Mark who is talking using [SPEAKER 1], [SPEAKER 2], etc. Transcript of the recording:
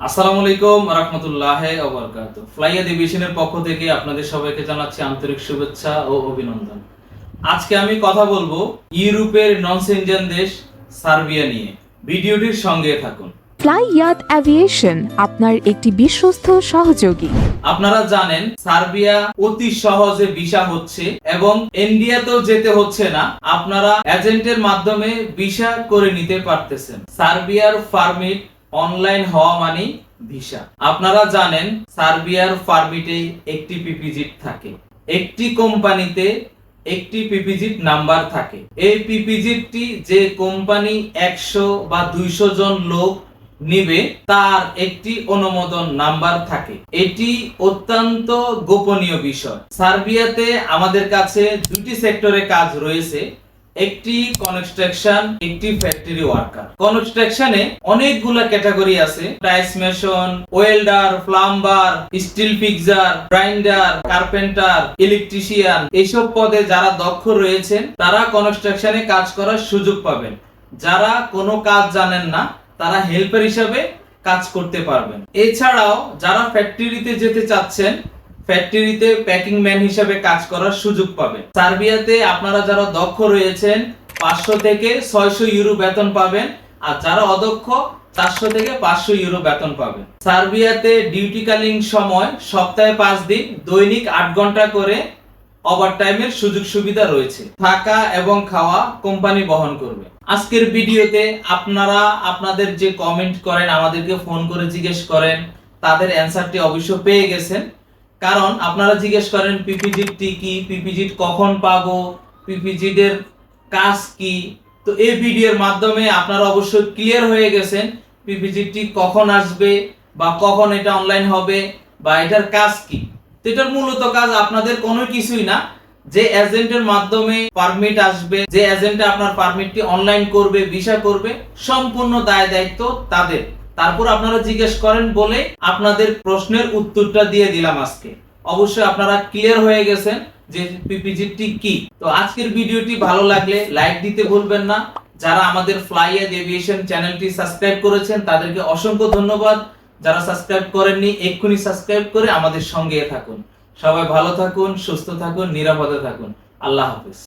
[SPEAKER 1] আসসালামু আলাইকুম রহমতুল্লাহ ওবরকাত ফ্লাইয়া ডিভিশনের পক্ষ থেকে আপনাদের সবাইকে জানাচ্ছি আন্তরিক শুভেচ্ছা ও অভিনন্দন। আজকে আমি কথা বলব ইউরোপের দেশ সার্বিয়া নিয়ে। ভিডিওটির সঙ্গে থাকুন।
[SPEAKER 2] ফ্লাই ইয়াত অ্যাভিয়েশন আপনার একটি বিশ্বস্ত সহযোগী।
[SPEAKER 1] আপনারা জানেন সার্বিয়া অতি সহজে ভিসা হচ্ছে এবং ইন্ডিয়াতেও যেতে হচ্ছে না। আপনারা এজেন্টের মাধ্যমে ভিসা করে নিতে পারতেছেন। সার্বিয়ার পারমিট অনলাইন হওয়া মানে ভিসা। আপনারা জানেন, সার্বিয়ার পারমিটে একটি পিপিজিট থাকে। একটি কোম্পানিতে একটি পিপিজিট নাম্বার থাকে। এই পিপিজিটটি যে কোম্পানি একশো বা দুইশো জন লোক নিবে, তার একটি অনুমোদন নাম্বার থাকে। এটি অত্যন্ত গোপনীয় বিষয়। সার্বিয়াতে আমাদের কাছে দুটি সেক্টরে কাজ রয়েছে। একটি কনস্ট্রাকশন একটি ফ্যাক্টরি ওয়ার্কার কনস্ট্রাকশনে অনেকগুলো ক্যাটাগরি আছে। Tiles mason welder plumber steel fixer grinder carpenter electrician এইসব পদে যারা দক্ষ রয়েছেন, তারা কনস্ট্রাকশনে কাজ করার সুযোগ পাবেন। যারা কোনো কাজ জানেন না, তারা হেল্পার হিসাবে কাজ করতে পারবেন। এছাড়াও যারা ফ্যাক্টরিতে যেতে চাচ্ছেন ফ্যাক্টরিতে প্যাকিং ম্যান হিসাবে কাজ করার সুযোগ পাবেন। সার্বিয়াতে আপনারা যারা দক্ষ রয়েছেন, পাঁচশো থেকে ছয়শো ইউরো বেতন পাবেন, আর যারা অদক্ষ, চারশো থেকে পাঁচশো ইউরো বেতন পাবেন। সার্বিয়াতে ডিউটিকালীন সময় সপ্তাহে পাঁচ দিন, দৈনিক আট ঘণ্টা করে ওভারটাইমের সুযোগ সুবিধা রয়েছে। থাকা এবং খাওয়া কোম্পানি বহন করবে। আজকের ভিডিওতে আপনারা আপনাদের যে কমেন্ট করেন, আমাদেরকে ফোন করে জিজ্ঞেস করেন, তাদের অ্যান্সারটি অবশ্য পেয়ে গেছেন। কারণ আপনারা জিজ্ঞেস করেন পিপিজিট কি? পিপিজিট কখন পাবো? পিপিজিট এর কাজ কি? তো এই ভিডিওর মাধ্যমে আপনারা অবশ্যই ক্লিয়ার হয়ে গেছেন পিপিজিটি কখন আসবে বা কখন এটা অনলাইন হবে বা এটার কাজ কি? তো এটার মূলত কাজ আপনাদের কোনো কিছুই না, যে এজেন্টের মাধ্যমে পারমিট আসবে, যে এজেন্টে আপনার পারমিটটি অনলাইন করবে ভিসা করবে, সম্পূর্ণ দায় দায়িত্ব তাদের। তারপর আপনারা জিজ্ঞেস করেন বলে আপনাদের প্রশ্নের উত্তরটা দিয়ে দিলাম আজকে। অবশ্যই আপনারা ক্লিয়ার হয়ে গেছেন যে পিপিজিটি কি। তো আজকের ভিডিওটি ভালো লাগলে লাইক দিতে ভুলবেন না। যারা আমাদের ফ্লাই এভিয়েশন চ্যানেলটি সাবস্ক্রাইব করেছেন, তাদেরকে অসংখ্য ধন্যবাদ। যারা সাবস্ক্রাইব করেননি, এক্ষুনি সাবস্ক্রাইব করে আমাদের সঙ্গে থাকুন। সবাই ভালো থাকুন, সুস্থ থাকুন, নিরাপদে থাকুন। আল্লাহ হাফেজ।